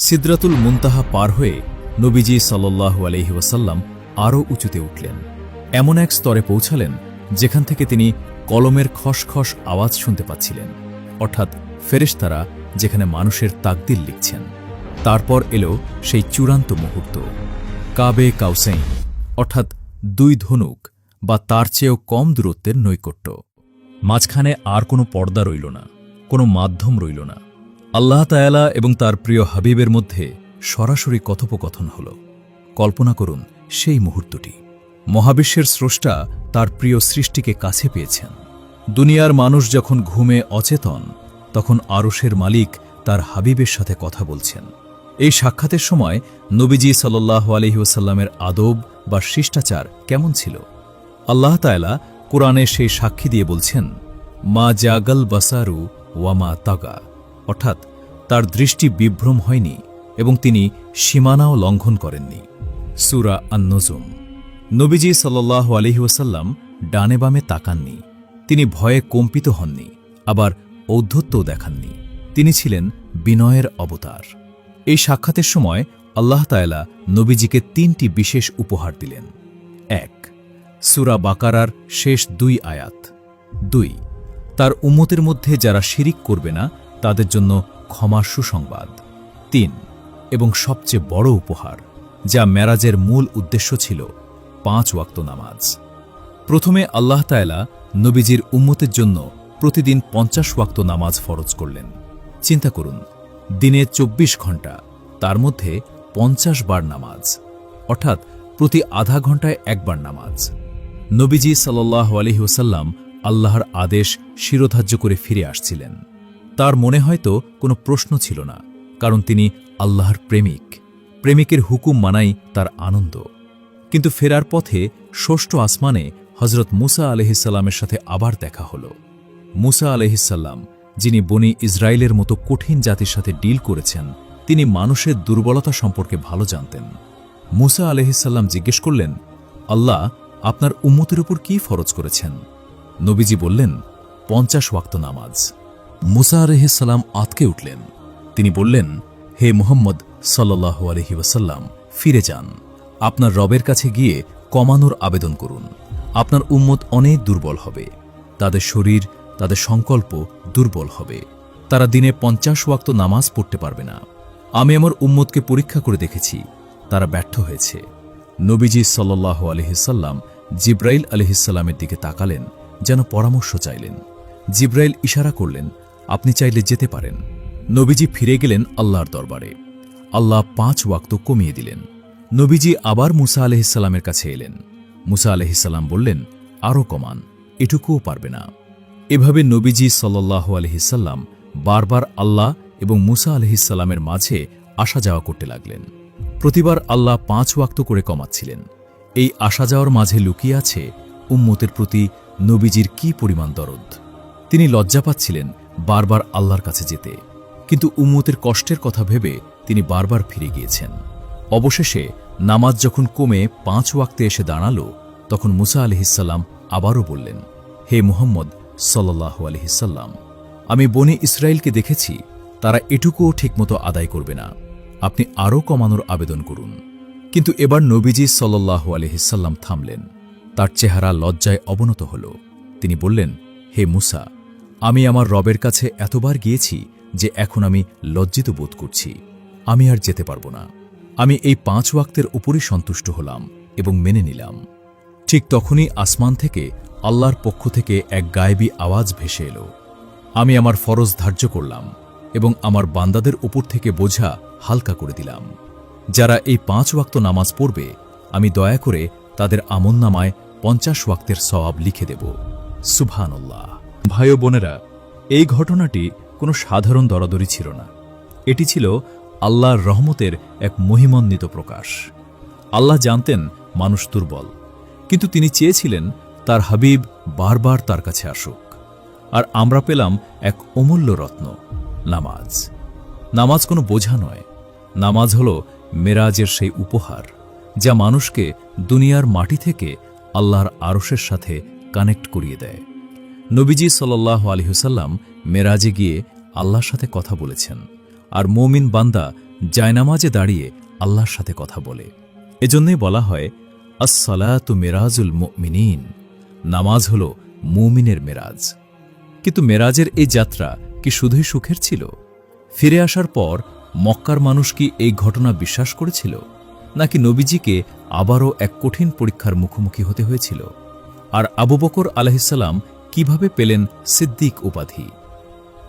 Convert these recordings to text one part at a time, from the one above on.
সিদরাতুল মুনতাহা পার হয়ে নবীজি সাল্লাল্লাহু আলহি আরও উঁচুতে উঠলেন। এমন এক স্তরে পৌঁছালেন, যেখান থেকে তিনি কলমের খসখস আওয়াজ শুনতে পাচ্ছিলেন। অর্থাৎ ফেরেশতারা যেখানে মানুষের তাকদিল লিখছেন। তারপর এলো সেই চূড়ান্ত মুহূর্ত। কাবে কাউসাইন, অর্থাৎ দুই ধনুক বা তার চেয়েও কম দূরত্বের নৈকট্য। মাঝখানে আর কোনো পর্দা রইল না, কোনো মাধ্যম রইল না। আল্লাহ তায়ালা এবং তার প্রিয় হাবিবের মধ্যে সরাসরি কথোপকথন হল। কল্পনা করুন, সেই মুহূর্তটি। মহাবিশ্বের স্রষ্টা তার প্রিয় সৃষ্টিকে কাছে পেয়েছেন। দুনিয়ার মানুষ যখন ঘুমে অচেতন, তখন আরশের মালিক তার হাবিবের সাথে কথা বলছেন। এই সাক্ষাতের সময় নবীজি সাল্লাহ আলহিউসাল্লামের আদব বা শিষ্টাচার কেমন ছিল? আল্লাহ তায়লা কোরআনে সেই সাক্ষী দিয়ে বলছেন, মা জাগল বাসারু ওয়ামা তাগা। অর্থাৎ তার দৃষ্টি বিভ্রম হয়নি এবং তিনি সীমানাও লঙ্ঘন করেননি। সুরা আন্নজুম। নবীজি সাল্লাহ আলহিউসাল্লাম ডানে বামে তাকাননি। তিনি ভয়ে কম্পিত হননি, আবার ঔদ্ধত্যও দেখাননি। তিনি ছিলেন বিনয়ের অবতার। এই সাক্ষাতের সময় আল্লাহ তায়লা নবীজিকে তিনটি বিশেষ উপহার দিলেন। এক, সুরা বাকারার শেষ দুই আয়াত। দুই, তার উম্মতের মধ্যে যারা শিরিক করবে না তাদের জন্য ক্ষমার সুসংবাদ। তিন, এবং সবচেয়ে বড় উপহার, যা মেরাজের মূল উদ্দেশ্য ছিল, পাঁচ ওয়াক্ত নামাজ। প্রথমে আল্লাহ তায়লা নবীজির উম্মতের জন্য প্রতিদিন পঞ্চাশ ওয়াক্ত নামাজ ফরজ করলেন। চিন্তা করুন, দিনে ২৪ ঘণ্টা তার মধ্যে পঞ্চাশ বার নামাজ, অর্থাৎ প্রতি আধা ঘন্টায় একবার নামাজ। নবীজি সাল্লাহ আলহিউসাল্লাম আল্লাহর আদেশ শিরোধার্য করে ফিরে আসছিলেন। তার মনে হয়তো কোনো প্রশ্ন ছিল না, কারণ তিনি আল্লাহর প্রেমিক। প্রেমিকের হুকুম মানাই তার আনন্দ। কিন্তু ফেরার পথে ষষ্ঠ আসমানে হজরত মুসা আলহিসাল্লামের সাথে আবার দেখা হল। মুসা আলহিসাল্লাম যিনি বনি ইসরায়েলের মতো কঠিন জাতির সাথে ডিল করেছেন, তিনি মানুষের দুর্বলতা সম্পর্কে ভালো জানতেন। মুসা আলহিসাল্লাম জিজ্ঞেস করলেন, আল্লাহ, আপনার উম্মতের উপর কি ফরজ করেছেন? নবীজি বললেন, পঞ্চাশ ওয়াক্ত নামাজ। মুসা আলহিসাল্লাম আতকে উঠলেন। তিনি বললেন, হে মোহাম্মদ সাল্লাহ আলহি ফিরে যান। আপনার রবের কাছে গিয়ে কমানোর আবেদন করুন। আপনার উম্মত অনেক দুর্বল হবে। তাদের শরীর, তাদের সংকল্প দুর্বল হবে। তারা দিনে পঞ্চাশ ওয়াক্ত নামাজ পড়তে পারবে না। আমি আমার উম্মতকে পরীক্ষা করে দেখেছি। তারা ব্যর্থ হয়েছে। নবীজি সাল্লাহ আলহিসাল্লাম জিব্রাইল আলহিসাল্লামের দিকে তাকালেন, যেন পরামর্শ চাইলেন। জিব্রাইল ইশারা করলেন আপনি চাইলে যেতে পারেন। নবীজি ফিরে গেলেন আল্লাহর দরবারে। আল্লাহ পাঁচ ওয়াক্ত কমিয়ে দিলেন। নবীজি আবার মুসা আলহিসাল্লামের কাছে এলেন। মুসা আলহিসাল্লাম বললেন আরও কমান, এটুকুও পারবে না। এভাবে নবীজি সাল্লাহ আলহিসাল্লাম বারবার আল্লাহ এবং মুসা আলহিসাল্লামের মাঝে আসা যাওয়া করতে লাগলেন। প্রতিবার আল্লাহ পাঁচ ওয়াক্ত করে কমাচ্ছিলেন। এই আসা যাওয়ার মাঝে লুকিয়ে আছে উম্মতের প্রতি নবীজির কি পরিমাণ দরদ। তিনি লজ্জা পাচ্ছিলেন বারবার আল্লাহর কাছে যেতে। কিন্তু উম্মতের কষ্টের কথা ভেবে তিনি বারবার ফিরে গিয়েছেন। অবশেষে নামাজ যখন কমে পাঁচ ওয়াক্তে এসে দাঁড়াল, তখন মুসা আলহিসাল্লাম আবারও বললেন, হে মুহম্মদ সাল্লাহ আলহিসাল্লাম আমি বনি ইসরায়েলকে দেখেছি, তারা এটুকুও ঠিকমতো আদায় করবে না। আপনি আরও কমানোর আবেদন করুন। কিন্তু এবার নবীজি সাল্লাহ আলহিসাল্লাম থামলেন। তার চেহারা লজ্জায় অবনত হল। তিনি বললেন, হে মুসা আমি আমার রবের কাছে এতবার গিয়েছি যে এখন আমি লজ্জিত বোধ করছি। আমি আর যেতে পারব না। আমি এই পাঁচ ওয়াক্তের উপরই সন্তুষ্ট হলাম এবং মেনে নিলাম। ঠিক তখনই আসমান থেকে আল্লাহর পক্ষ থেকে এক গায়েবী আওয়াজ ভেসে এলো। আমি আমার ফরজ ধার্য করলাম এবং আমার বান্দাদের উপর থেকে বোঝা হালকা করে দিলাম। যারা এই পাঁচ ওয়াক্ত নামাজ পড়বে, আমি দয়া করে তাদের আমন্নামায় পঞ্চাশ ওয়াক্তের সওয়াব লিখে দেব। সুবহানাল্লাহ। ভাই ও বোনেরা, এই ঘটনাটি কোনো সাধারণ দরাদরি ছিল না। এটি ছিল আল্লাহর রহমতের এক মহিমান্বিত প্রকাশ। আল্লাহ জানতেন মানুষ দুর্বল, কিন্তু তিনি চেয়েছিলেন তার হাবিব বারবার তার কাছে আসুক। আর আমরা পেলাম এক অমূল্য রত্ন, নামাজ। নামাজ কোনো বোঝা নয়, নামাজ হল মেরাজের সেই উপহার, যা মানুষকে দুনিয়ার মাটি থেকে আল্লাহর আরশের সাথে কানেক্ট করিয়ে দেয়। নবীজি সাল্লাহ আলহিহসাল্লাম মেরাজে গিয়ে আল্লাহর সাথে কথা বলেছেন। আর মৌমিন বান্দা জায়নামাজে দাঁড়িয়ে আল্লাহর সাথে কথা বলে। এজন্যই বলা হয়, আসসালাতু মেরাজুল মুমিনিন। নামাজ হল মুমিনের মেরাজ। কিন্তু মেরাজের এই যাত্রা কি শুধুই সুখের ছিল? ফিরে আসার পর মক্কার মানুষ কি এই ঘটনা বিশ্বাস করেছিল? নাকি নবীজিকে আবারও এক কঠিন পরীক্ষার মুখোমুখি হতে হয়েছিল? আর আবু বকর আলহিসাল্লাম কীভাবে পেলেন সিদ্দিক উপাধি?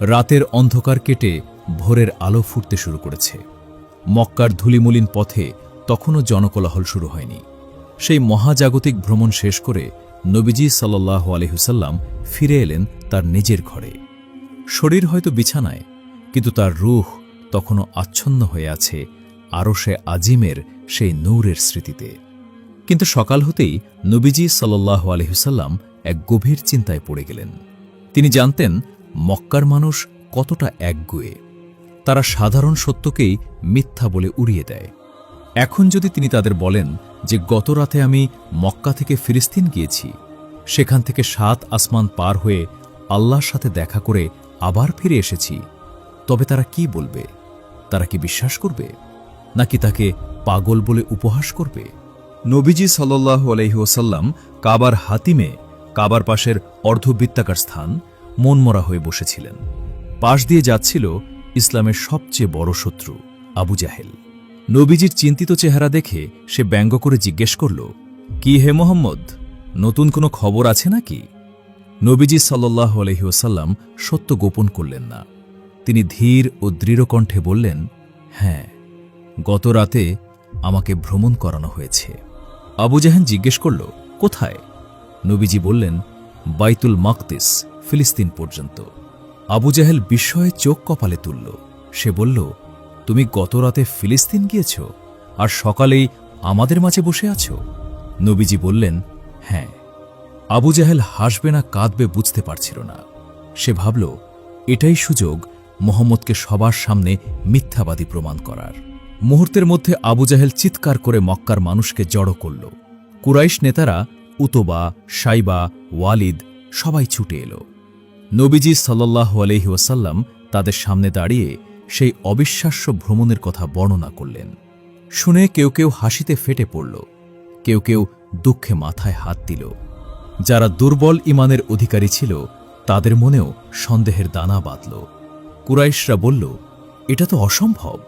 রাতের অন্ধকার কেটে ভোরের আলো ফুটতে শুরু করেছে। মক্কার ধুলিমলিন পথে তখনও জনকোলাহল শুরু হয়নি। সেই মহাজাগতিক ভ্রমণ শেষ করে নবীজি সাল্লাহ আলহিহুসাল্লাম ফিরে এলেন তার নিজের ঘরে। শরীর হয়তো বিছানায়, কিন্তু তার রুহ তখনও আচ্ছন্ন হয়ে আছে আরও সে আজিমের সেই নূরের স্মৃতিতে। কিন্তু সকাল হতেই নবীজি সাল্লাহ আলহিহুসাল্লাম এক গভীর চিন্তায় পড়ে গেলেন। তিনি জানতেন, মক্কার মানুষ কতটা একগুয়ে। তারা সাধারণ সত্যকেই মিথ্যা বলে উড়িয়ে দেয়। এখন যদি তিনি তাদের বলেন যে, গত রাতে আমি মক্কা থেকে ফিলিস্তিন গিয়েছি। সেখান থেকে সাত আসমান পার হয়ে আল্লাহর সাথে দেখা করে আবার ফিরে এসেছি। তবে তারা কি বলবে? তারা কি বিশ্বাস করবে? নাকি তাকে পাগল বলে উপহাস করবে? নবীজি সাল্লাহ আলহিউসাল্লাম কাবার হাতিমে কাবার পাশের অর্ধবৃত্তাকার স্থান মনমরা হয়ে বসেছিলেন। পাশ দিয়ে যাচ্ছিল ইসলামের সবচেয়ে বড় শত্রু, আবু জাহেল। নবীজির চিন্তিত চেহারা দেখে সে ব্যঙ্গ করে জিজ্ঞেস করল, কি হে মোহাম্মদ, নতুন কোনো খবর আছে নাকি? নবীজি সাল্লাহ আলহিউসাল্লাম সত্য গোপন করলেন না। তিনি ধীর ও দৃঢ়কণ্ঠে বললেন হ্যাঁ গত রাতে আমাকে ভ্রমণ করানো হয়েছে। আবু জাহেন জিজ্ঞেস করল, কোথায়? নবীজি বললেন, বাইতুল মাকতিস ফিলিস্তিন পর্যন্ত। আবু জাহেল বিস্ময়ে চোখ কপালে তুলল। সে বলল, তুমি গত রাতে ফিলিস্তিন গিয়েছ আর সকালেই আমাদের মাঝে বসে আছো? নবীজি বললেন হ্যাঁ। আবু জাহেল হাসবে না কাঁদবে বুঝতে পারছিল না। সে ভাবল, এটাই সুযোগ মোহাম্মদকে সবার সামনে মিথ্যাবাদী প্রমাণ করার। মুহূর্তের মধ্যে আবু জাহেল চিৎকার করে মক্কার মানুষকে জড়ো করল। কুরাইশ নেতারা উতবা, সাইবা, ওয়ালিদ সবাই ছুটে এলো। নবীজি সাল্লাহ আলহি ওসাল্লাম তাদের সামনে দাঁড়িয়ে সেই অবিশ্বাস্য ভ্রমণের কথা বর্ণনা করলেন। শুনে কেউ কেউ হাসিতে ফেটে পড়ল, কেউ কেউ দুঃখে মাথায় হাত দিল। যারা দুর্বল ইমানের অধিকারী ছিল, তাদের মনেও সন্দেহের দানা বাঁধল। কুরাইশরা বলল, এটা তো অসম্ভব।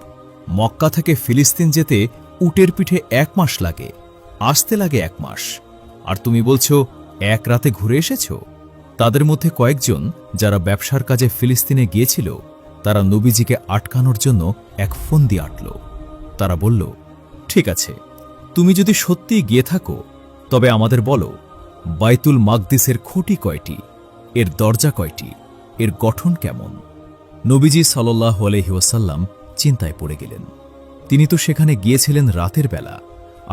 মক্কা থেকে ফিলিস্তিন যেতে উটের পিঠে এক মাস লাগে, আসতে লাগে এক মাস। আর তুমি বলছো, এক রাতে ঘুরে এসেছ? তাদের মধ্যে কয়েকজন যারা ব্যবসার কাজে ফিলিস্তিনে গিয়েছিল, তারা নবীজিকে আটকানোর জন্য এক ফন্দি আটল। তারা বলল, ঠিক আছে, তুমি যদি সত্যিই গিয়ে থাকো, তবে আমাদের বলো, বাইতুল মাকদিসের খুঁটি কয়টি? এর দরজা কয়টি? এর গঠন কেমন? নবীজি সাল্লাহ আলহিউসাল্লাম চিন্তায় পড়ে গেলেন। তিনি তো সেখানে গিয়েছিলেন রাতের বেলা,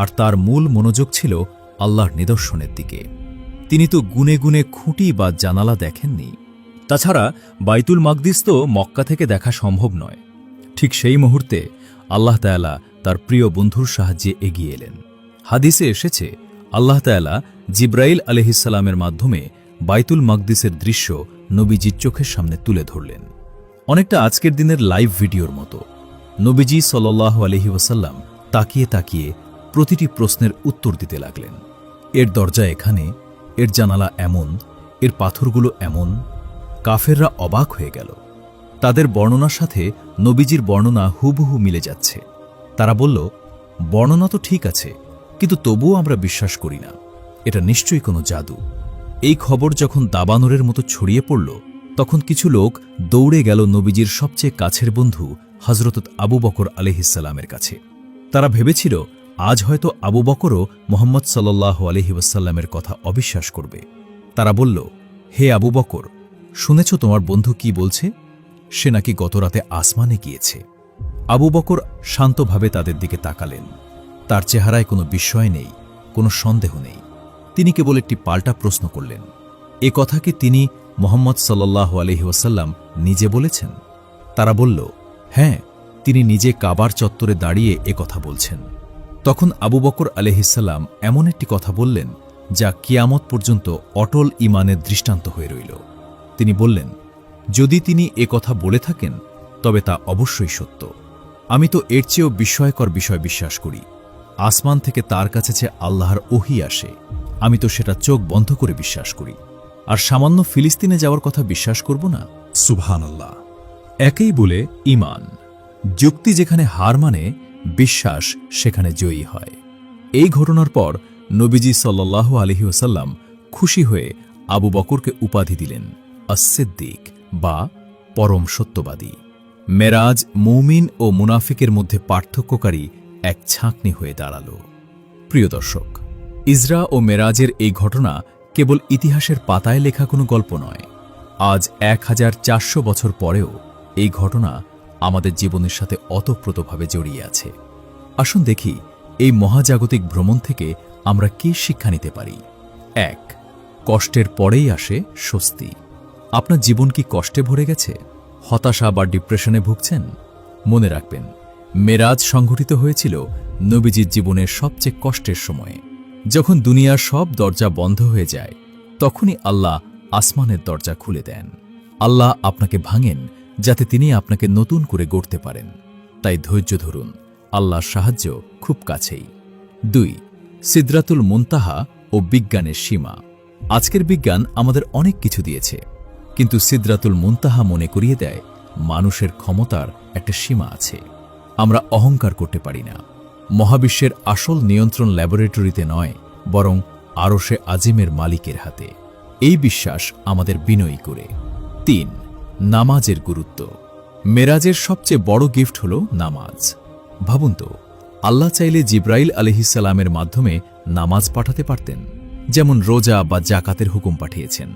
আর তার মূল মনোযোগ ছিল আল্লাহর নিদর্শনের দিকে। তিনি তো গুনে গুনে খুঁটি বা জানালা দেখেননি। তাছাড়া বাইতুল মাকদিস তো মক্কা থেকে দেখা সম্ভব নয়। ঠিক সেই মুহূর্তে আল্লাহ তায়ালা তার প্রিয় বন্ধুর সাহায্যে এগিয়ে এলেন। হাদিসে এসেছে, আল্লাহ তায়ালা জিব্রাইল আলহিসাল্লামের মাধ্যমে বাইতুল মাকদিসের দৃশ্য নবীজির চোখের সামনে তুলে ধরলেন। অনেকটা আজকের দিনের লাইভ ভিডিওর মতো। নবীজি সাল্লাহ আলহি ওসাল্লাম তাকিয়ে তাকিয়ে প্রতিটি প্রশ্নের উত্তর দিতে লাগলেন। এর দরজা এখানে, এর জানালা এমন, এর পাথরগুলো এমন। কাফেররা অবাক হয়ে গেল। তাদের বর্ণনার সাথে নবীজির বর্ণনা হুবহু মিলে যাচ্ছে। তারা বলল, বর্ণনা তো ঠিক আছে, কিন্তু তবুও আমরা বিশ্বাস করি না। এটা নিশ্চয়ই কোনো জাদু। এই খবর যখন দাবানরের মতো ছড়িয়ে পড়ল, তখন কিছু লোক দৌড়ে গেল নবীজির সবচেয়ে কাছের বন্ধু হজরত আবু বকর আলহিসাল্লামের কাছে। তারা ভেবেছিল আজ হয়তো আবু বকরও মোহাম্মদ সাল্লাহ আলহি ওয়াসাল্লামের কথা অবিশ্বাস করবে। তারা বলল, হে আবু বকর, শুনেছ তোমার বন্ধু কি বলছে? সে নাকি গতরাতে আসমানে গিয়েছে। আবু বকর শান্তভাবে তাদের দিকে তাকালেন। তার চেহারায় কোনো বিস্ময় নেই, কোনো সন্দেহ নেই। তিনি কেবল একটি পাল্টা প্রশ্ন করলেন, এ কথা কি তিনি মোহাম্মদ সাল্লাহ আলহিহাসাল্লাম নিজে বলেছেন? তারা বলল হ্যাঁ তিনি নিজে কাবার চত্বরে দাঁড়িয়ে এ কথা বলছেন। তখন আবু বকর আলহিসাল্লাম এমন একটি কথা বললেন, যা কিয়ামত পর্যন্ত অটল ইমানের দৃষ্টান্ত হয়ে রইল। তিনি বললেন, যদি তিনি এ কথা বলে থাকেন, তবে তা অবশ্যই সত্য। আমি তো এর চেয়েও বিস্ময়কর বিষয় বিশ্বাস করি। আসমান থেকে তার কাছে যে আল্লাহর ওহি আসে, আমি তো সেটা চোখ বন্ধ করে বিশ্বাস করি। আর সামান্য ফিলিস্তিনে যাওয়ার কথা বিশ্বাস করব না? সুবহানাল্লাহ। একেই বলে ইমান যুক্তি যেখানে হার মানে বিশ্বাস সেখানে জয়ী হয়। এই ঘটনার পর নবীজি সাল্লাহ আলহি ওসাল্লাম খুশি হয়ে আবু বকরকে উপাধি দিলেন আসিদ্দিক বা পরম সত্যবাদী। মেরাজ মৌমিন ও মুনাফিকের মধ্যে পার্থক্যকারী এক ছাঁকনি হয়ে দাঁড়াল। প্রিয় দর্শক ইসরা ও মেরাজের এই ঘটনা কেবল ইতিহাসের পাতায় লেখা কোনো গল্প নয়। আজ এক হাজার চারশো বছর পরেও এই ঘটনা আমাদের জীবনের সাথে অতপ্রতভাবে জড়িয়ে আছে। আসুন দেখি, এই মহাজাগতিক ভ্রমণ থেকে আমরা কি শিক্ষা নিতে পারি? এক, কষ্টের পরেই আসে স্বস্তি। আপনার জীবন কি কষ্টে ভরে গেছে? হতাশা বা ডিপ্রেশনে ভুগছেন? মনে রাখবেন, মেরাজ সংঘটিত হয়েছিল নবীজির জীবনের সবচেয়ে কষ্টের সময়ে। যখন দুনিয়ার সব দরজা বন্ধ হয়ে যায়, তখনই আল্লাহ আসমানের দরজা খুলে দেন। আল্লাহ আপনাকে ভাঙেন যাতে তিনি আপনাকে নতুন করে গড়তে পারেন। তাই ধৈর্য ধরুন, আল্লাহর সাহায্য খুব কাছেই। দুই, সিদ্রাতুল মুনতাহা ও বিজ্ঞানের সীমা। আজকের বিজ্ঞান আমাদের অনেক কিছু দিয়েছে, কিন্তু সিদ্রাতুল মুন্তাহা মনে করিয়ে দেয়, মানুষের ক্ষমতার একটা সীমা আছে। আমরা অহংকার করতে পারি না। মহাবিশ্বের আসল নিয়ন্ত্রণ ল্যাবরেটরিতে নয়, বরং আরশে আজিমের মালিকের হাতে। এই বিশ্বাস আমাদের বিনয়ী করে। তিন নামাজের গুরুত্ব। মেরাজের সবচেয়ে বড় গিফট হল নামাজ। ভাবুন তো, আল্লাহ চাইলে জিব্রাইল আলহিসাল্লামের মাধ্যমে নামাজ পাঠাতে পারতেন, যেমন রোজা বা জাকাতের হুকুম পাঠিয়েছেন।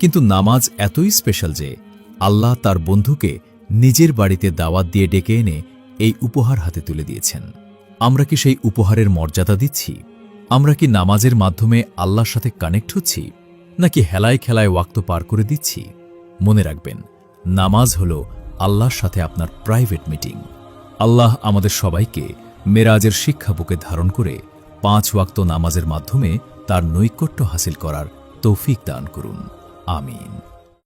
কিন্তু নামাজ এতই স্পেশাল যে আল্লাহ তার বন্ধুকে নিজের বাড়িতে দাওয়াত দিয়ে ডেকে এনে এই উপহার হাতে তুলে দিয়েছেন। আমরা কি সেই উপহারের মর্যাদা দিচ্ছি? আমরা কি নামাজের মাধ্যমে আল্লাহর সাথে কানেক্ট হচ্ছি? নাকি হেলায় খেলায় ওয়াক্ত পার করে দিচ্ছি? মনে রাখবেন নামাজ হল আল্লাহর সাথে আপনার প্রাইভেট মিটিং আল্লাহ আমাদের সবাইকে মেরাজের শিক্ষা বুকে ধারণ করে পাঁচ ওয়াক্ত নামাজের মাধ্যমে তার নৈকট্য হাসিল করার তৌফিক দান করুন। আমিন।